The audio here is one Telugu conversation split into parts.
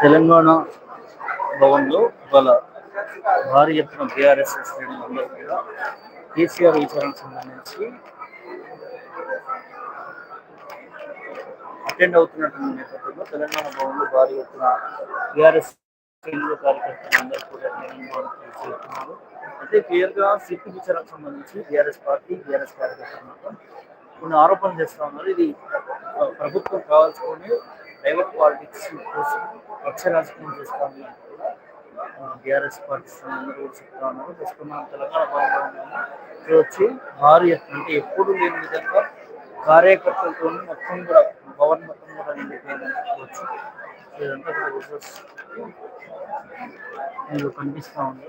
తెలంగాణ భవన్లో ఇవాళ భారీ ఎత్తున బీఆర్ఎస్ శ్రేణులందరూ కూడా కేసీఆర్ విచారణకు సంబంధించి అటెండ్ అవుతున్నటువంటి నేపథ్యంలో. తెలంగాణ భవన్లో భారీ ఎత్తున టీఆర్ఎస్ శ్రేణులు కార్యకర్తలందరూ కూడా చేస్తున్నారు అయితే క్లియర్గా సిట్ విచారణకు సంబంధించి టీఆర్ఎస్ పార్టీ టీఆర్ఎస్ కార్యకర్తలు మాత్రం కొన్ని ఆరోపణలు చేస్తూ ఉన్నారు. ఇది ప్రభుత్వం కావాల్సుకొని ప్రైవేట్ పాలిటిక్స్ కోసం పక్ష రాజకీయం చేస్తామని టీఆర్ఎస్ పార్టీ అందరూ చెప్తా ఉన్నారు. ప్రస్తుతం మనం తెలంగాణ భవనంలో వచ్చి భారీ ఎత్తున అంటే ఎప్పుడు లేని విధంగా కార్యకర్తలతో మొత్తం కూడా భవన్ మొత్తం కూడా నిండిపోయిందని చెప్పుకోవచ్చు సో ఇదంతా కూడా రిజల్ట్స్ మీకు కనిపిస్తూ ఉంది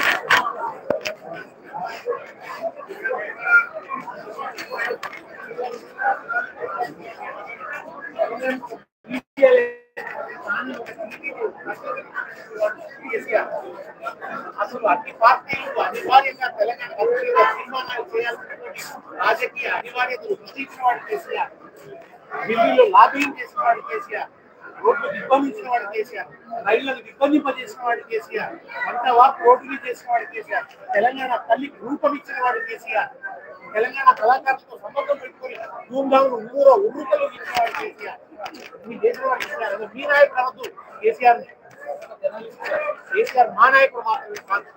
అసలు అన్ని పార్టీలు అనివార్యంగా తెలంగాణ అభివృద్ధిలో తీర్మానాలు చేయాల్సినటువంటి రాజకీయ అనివార్యతలు సృష్టించిన వాడు కేసీఆర్ ఢిల్లీలో లాబింగ్ చేసిన వాడు కేసీఆర్ రోడ్లు దిగ్బంధించిన వాడు కేసీఆర్ రైళ్ళను దిగ్బంధింపజేసిన వాడు కేసీఆర్ పంట వార్పు రోడ్లు చేసిన వాడు కేసీఆర్ తెలంగాణ తల్లికి రూపం ఇచ్చిన వాడు కేసీఆర్. తెలంగాణ కళాకారులతో సంబంధం పెట్టుకుని ధూమ్ధాములు ఊరో ఉర్రుకలు మీ దేశం వాడు కేసీఆర్ మీ నాయకుడు అనొద్దు కేసీఆర్ కేసీఆర్ మా నాయకుడు మాత్రమే కాదు.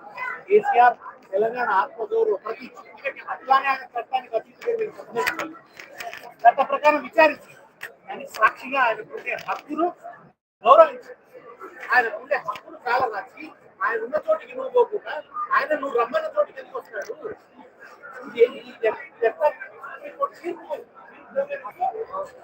కేసీఆర్ తెలంగాణ ఆత్మగౌరవ ప్రతి చుట్టుకి అట్లానే ఆయన చట్టానికి అతీతుగా చట్ట ప్రకారం విచారించి కానీ సాక్షిగా ఆయనకుండే హక్కును గౌరవించి ఆయనకుండే హక్కును కాలరాచి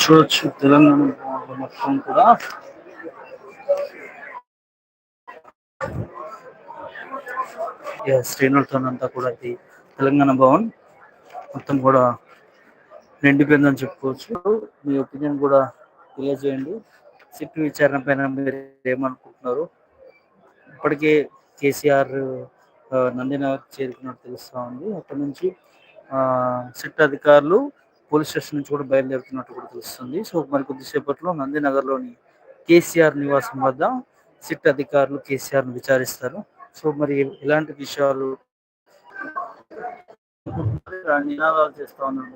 చూడొచ్చు. తెలంగాణ మొత్తం కూడా. శ్రేణులతోనంతా కూడా ఇది తెలంగాణ భవన్. మొత్తం కూడా నిండిపోయిందని చెప్పుకోవచ్చు. మీ ఒపీనియన్ కూడా తెలియజేయండి. సిట్ విచారణ పైన మీరు ఏమనుకుంటున్నారు? ఇప్పటికే కేసీఆర్ నందినగర్ చేరుకున్నట్టు తెలుస్తూ ఉంది. అక్కడ నుంచి సిట్ అధికారులు పోలీస్ స్టేషన్ నుంచి కూడా బయలుదేరుతున్నట్టు కూడా తెలుస్తుంది. సో మరి కొద్దిసేపట్లో నందినగర్లోని కేసీఆర్ నివాసం వద్ద సిట్ అధికారులు కేసీఆర్ను విచారిస్తారు. సో మరి ఇలాంటి విషయాలు నినాదాలు చేస్తా ఉన్నారు.